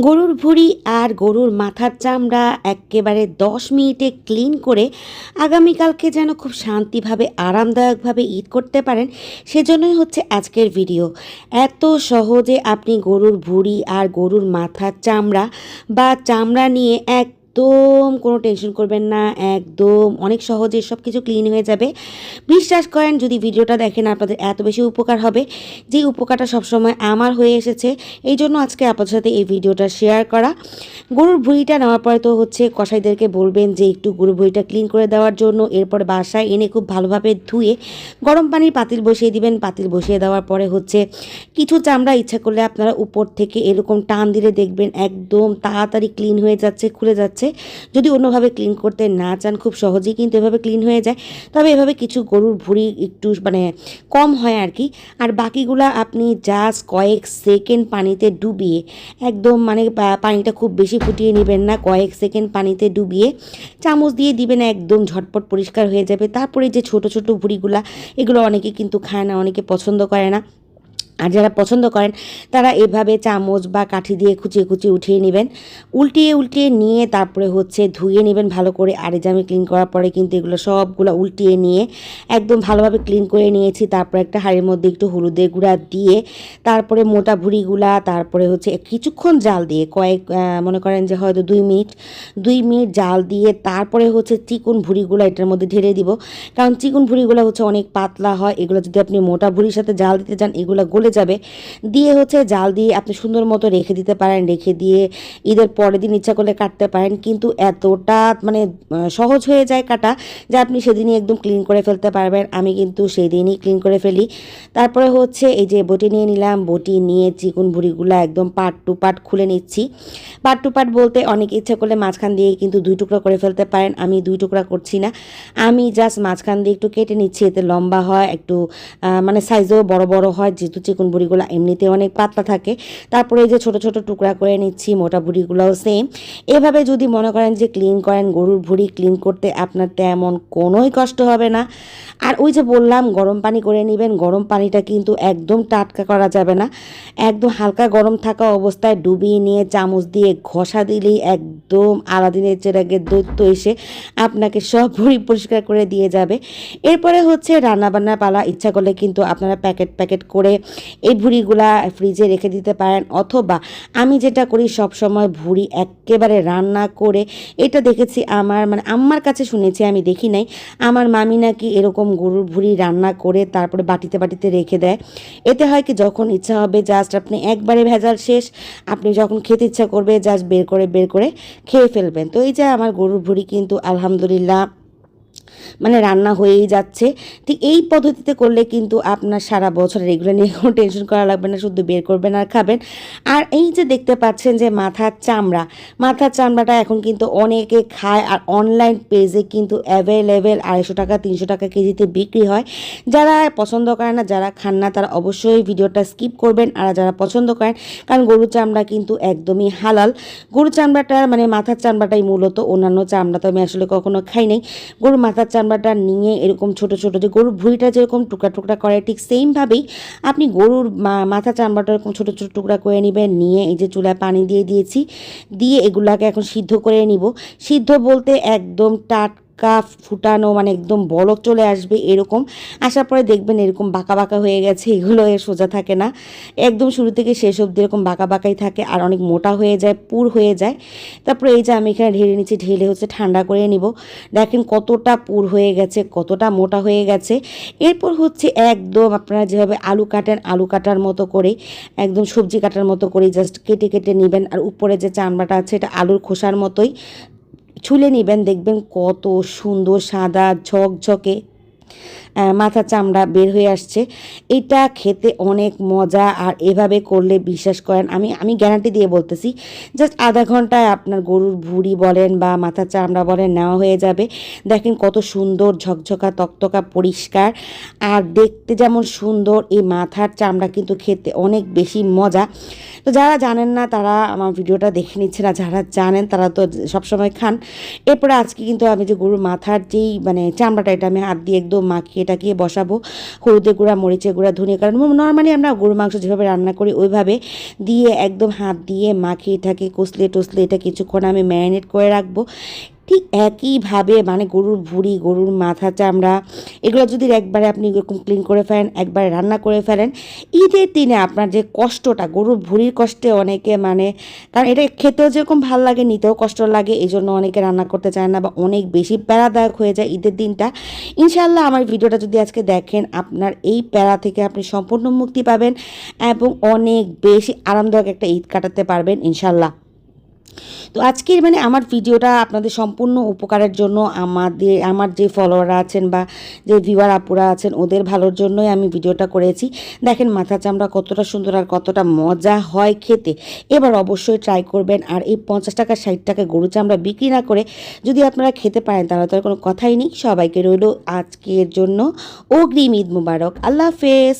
গরুর ভুঁড়ি আর গরুর মাথার চামড়া একেবারে দশ মিনিটে ক্লিন করে আগামীকালকে যেন খুব শান্তিভাবে, আরামদায়কভাবে ঈদ করতে পারেন, সেজন্যই হচ্ছে আজকের ভিডিও। এত সহজে আপনি গরুর ভুঁড়ি আর গরুর মাথার চামড়া বা চামড়া নিয়ে এক একদম কোনো টেনশন করবেন না, একদম অনেক সহজে সব কিছু ক্লিন হয়ে যাবে। বিশ্বাস করেন, যদি ভিডিওটা দেখেন আপনাদের এত বেশি উপকার হবে, যে উপকারটা সবসময় আমার হয়ে এসেছে, এই জন্য আজকে আপনাদের সাথে এই ভিডিওটা শেয়ার করা। গরুর ভুঁড়িটা নেওয়ার পরে তো হচ্ছে কসাইদেরকে বলবেন যে একটু গরুর ভুঁড়িটা ক্লিন করে দেওয়ার জন্য, এরপর বাসায় এনে খুব ভালোভাবে ধুয়ে গরম পানির পাতিল বসিয়ে দিবেন। পাতিল বসিয়ে দেওয়ার পরে হচ্ছে কিছু চামড়া ইচ্ছা করলে আপনারা উপর থেকে এরকম টান দিলে দেখবেন একদম তাড়াতাড়ি ক্লিন হয়ে যাচ্ছে, খুলে যাচ্ছে। যদি অন্যভাবে ক্লিন করতে না চান, খুব সহজেই কিন্তু এভাবে ক্লিন হয়ে যায়। তবে এভাবে কিছু গরুর ভুঁড়ি একটু মানে কম হয় আর কি আর বাকিগুলা আপনি জাস্ট কয়েক সেকেন্ড পানিতে ডুবিয়ে একদম মানে পানিটা খুব বেশি ফুটিয়ে নেবেন না। কয়েক সেকেন্ড পানিতে ডুবিয়ে চামচ দিয়ে দিবেন, একদম ঝটপট পরিষ্কার হয়ে যাবে। তারপরে যে ছোট ছোট ভুঁড়িগুলা, এগুলো অনেকে কিন্তু খায় না, অনেকে পছন্দ করে না। আর যারা পছন্দ করেন, তারা এভাবে চামচ বা কাঠি দিয়ে কুচিয়ে কুচিয়ে উঠিয়ে নেবেন। উল্টিয়ে উল্টিয়ে নিয়ে তারপরে হচ্ছে ধুয়ে নেবেন ভালো করে। আর এই যে আমি ক্লিন করার পরে কিন্তু এগুলো সবগুলো উল্টিয়ে নিয়ে একদম ভালোভাবে ক্লিন করে নিয়েছি। তারপরে একটা হাঁড়ির মধ্যে একটু হলুদের গুঁড়া দিয়ে, তারপরে মোটা ভুড়িগুলা, তারপরে হচ্ছে কিছুক্ষণ জাল দিয়ে, কয়েক মনে করেন যে হয়তো দুই মিনিট দুই মিনিট জাল দিয়ে তারপরে হচ্ছে চিকুন ভুড়িগুলো এটার মধ্যে ঢেলে দিব। কারণ চিকুন ভুড়িগুলো হচ্ছে অনেক পাতলা হয়। এগুলো যদি আপনি মোটা ভুড়ির সাথে জাল দিতে চান, এগুলো গলে যাবে। দিয়ে হচ্ছে জাল দিয়ে আপনি সুন্দর মতো রেখে দিতে পারেন, রেখে দিয়ে ঈদের পরের দিন ইচ্ছা করলে কাটতে পারেন। কিন্তু এতটা মানে সহজ হয়ে যায় কাটা যে আপনি সেদিনই একদম ক্লিন করে ফেলতে পারবেন। আমি কিন্তু সেই দিনই ক্লিন করে ফেলি। তারপরে হচ্ছে এই যে বটি নিয়ে নিলাম, বটি নিয়ে চিকুন ভুড়িগুলো একদম পাট টু পাট খুলে নিচ্ছি। পাট টু পাট বলতে অনেক ইচ্ছা করলে মাঝখান দিয়ে কিন্তু দুই টুকরা করে ফেলতে পারেন। আমি দুই টুকরা করছি না। আমি জাস্ট মাঝখান দিয়ে একটু কেটে নিচ্ছি, এতে লম্বা হয়, একটু মানে সাইজেও বড় বড় হয়, যেহেতু চিকন বুড়িগুলো এমনিতে অনেক পাতলা থাকে। তারপরে যে ছোট ছোট টুকরা করে নিচ্ছি, মোটা বুড়িগুলোও সেম এভাবে যদি মনে করেন যে ক্লিন করেন, গরুর ভুড়ি ক্লিন করতে আপনার তেমন কোনোই কষ্ট হবে না। আর ওই যে বললাম, গরম পানি করে নেবেন, গরম পানিটা কিন্তু একদম টাটকা করা যাবে না। একদম হালকা গরম থাকা অবস্থায় ডুবিয়ে নিয়ে চামচ দিয়ে ঘষা দিলেই একদম আলাদিনের চেরাগের দৈত্য এসে আপনাকে সব ভুড়ি পরিষ্কার করে দিয়ে যাবে। এরপরে হচ্ছে রান্নাবান্না পালা, ইচ্ছা করলে কিন্তু আপনারা প্যাকেট প্যাকেট করে এই ভুড়িগুলা ফ্রিজে রেখে দিতে পারেন অথবা আমি যেটা করি সব সময় ভুড়ি একেবারে রান্না করে এটা দেখেছি আমার মানে আমার কাছে শুনেছি, আমি দেখি নাই। আমার মামি নাকি এরকম গরুর ভুড়ি রান্না করে তারপরে বাটিতে বাটিতে রেখে দেয়। এতে হয় কি যখন ইচ্ছা হবে জাস্ট আপনি একবারে ভেজাল শেষ, আপনি যখন খেতে ইচ্ছা করবে জাস্ট বের করে বের করে খেয়ে ফেলবেন। তো এই যে আমার গরুর ভুড়ি কিন্তু আলহামদুলিল্লাহ মানে রান্না হয়েই যাচ্ছে। ঠিক এই পদ্ধতিতে করলে কিন্তু আপনার সারা বছরের এগুলো নিয়ে কোনো টেনশন করা লাগবে না, শুধু বের করবেন আর খাবেন। আর এই যে দেখতে পাচ্ছেন যে মাথার চামড়া, মাথার চামড়াটা এখন কিন্তু অনেকে খায় আর অনলাইন পেজে কিন্তু অ্যাভেলেবেল আড়াইশো টাকা, তিনশো টাকা কেজিতে বিক্রি হয়। যারা পছন্দ করে না, যারা খান না, তারা অবশ্যই ভিডিওটা স্কিপ করবেন। আর যারা পছন্দ করেন, কারণ গরুর চামড়া কিন্তু একদমই হালাল। গরুর চামড়াটা মানে মাথার চামড়াটাই মূলত, অন্যান্য চামড়া তো আমি আসলে কখনো খাই নাই। গরুর মাথার চামড়াটা নিয়ে এরকম ছোট ছোট যে গরুর ভুঁড়িটা যেরকম টুকরা টুকরা করে, ঠিক সেমভাবেই আপনি গরুর মাথা চামড়াটা এরকম ছোট ছোট টুকরা করে নেবেন, নিয়ে এই যে চুলায় পানি দিয়ে দিয়েছি, দিয়ে এগুলাকে এখন সিদ্ধ করে নিব। সিদ্ধ বলতে একদম টাটকা ফুটানো মানে একদম বলক চলে আসবে এরকম। আসার পরে দেখবেন এরকম বাঁকা বাঁকা হয়ে গেছে, এগুলো এর সোজা থাকে না। একদম শুরু থেকে শেষ অবধি এরকম বাঁকা বাঁকাই থাকে আর অনেক মোটা হয়ে যায়, পুর হয়ে যায়। তারপরে এই যে আমি এখানে ঢেলে নিচ্ছি, ঢেলে হচ্ছে ঠান্ডা করে নিব। দেখেন কতটা পুর হয়ে গেছে, কতটা মোটা হয়ে গেছে। এরপর হচ্ছে একদম আপনারা যেভাবে আলু কাটেন, আলু কাটার মতো করে, একদম সবজি কাটার মতো করে জাস্ট কেটে কেটে নেবেন। আর উপরে যে চামড়াটা আছে, এটা আলুর খোসার মতোই। ছুলে নেবেন দেখবেন কত সুন্দর সাদা ঝকঝকে। মাথা চামড়া বের হয়ে আসছে। এটা খেতে অনেক মজা, আর এভাবে করলে বিশ্বাস করেন, আমি আমি গ্যারান্টি দিয়ে বলতেছি জাস্ট আধা ঘন্টায় আপনার গরুর ভুঁড়ি বলেন বা মাথা চামড়া বলেন, নেওয়া হয়ে যাবে। দেখেন কত সুন্দর, ঝকঝকা, তকতকা, পরিষ্কার। আর দেখতে যেমন সুন্দর, এই মাথার চামড়া কিন্তু খেতে অনেক বেশি মজা। তো যারা জানেন না, তারা আমার ভিডিওটা দেখে নিচ্ছে না, যারা জানেন, তারা তো সবসময় খান। এরপরে আজকে কিন্তু আমি যে গরুর মাথার যেই মানে চামড়াটা, এটা আমি হাত দিয়ে একদম মাখিয়ে টাকিয়ে বসাবো। হলুদের গুঁড়া, মরিচের গুঁড়া ধনিয়া কারণ নর্মালি আমরা গরু মাংস যেভাবে রান্না করি ওইভাবে দিয়ে একদম হাত দিয়ে মাখিয়ে থাকে কষলে টসলে এটা কিছুক্ষণ আমি ম্যারিনেট করে রাখব। ঠিক একইভাবে মানে গরুর ভুঁড়ি, গরুর মাথা চামড়া, এগুলো যদি একবারে আপনি এরকম ক্লিন করে ফেলেন, একবারে রান্না করে ফেলেন, ঈদের দিনে আপনার যে কষ্টটা, গরুর ভুঁড়ির কষ্টে অনেকে মানে কারণ এটা খেতেও যেরকম ভালো লাগে, নিতেও কষ্ট লাগে এই জন্য অনেকে রান্না করতে চায় না বা অনেক বেশি প্যারাদায়ক হয়ে যায় ঈদের দিনটা। ইনশাল্লাহ আমার ভিডিওটা যদি আজকে দেখেন, আপনার এই প্যারা থেকে আপনি সম্পূর্ণ মুক্তি পাবেন এবং অনেক বেশি আরামদায়ক একটা ঈদ কাটাতে পারবেন ইনশাল্লাহ তো আজকের মানে আমার ভিডিওটা আপনাদের সম্পূর্ণ উপকারের জন্য আমাদের, আমার যে ফলোয়াররা আছেন বা যে ভিউয়ার আপুরা আছেন, ওদের ভালোর জন্যই আমি ভিডিওটা করেছি। দেখেন মাথা চামড়া কতটা সুন্দর আর কতটা মজা হয় খেতে। এবার অবশ্যই ট্রাই করবেন আর এই পঞ্চাশ টাকা, ষাট টাকা গরু চামড়া বিক্রি না করে যদি আপনারা খেতে পারেন, তাহলে তো আর কোনো কথাই নেই। সবাইকে রইল আজকের জন্য অগ্রিম ঈদ মুবারক। আল্লাহ হাফেজ।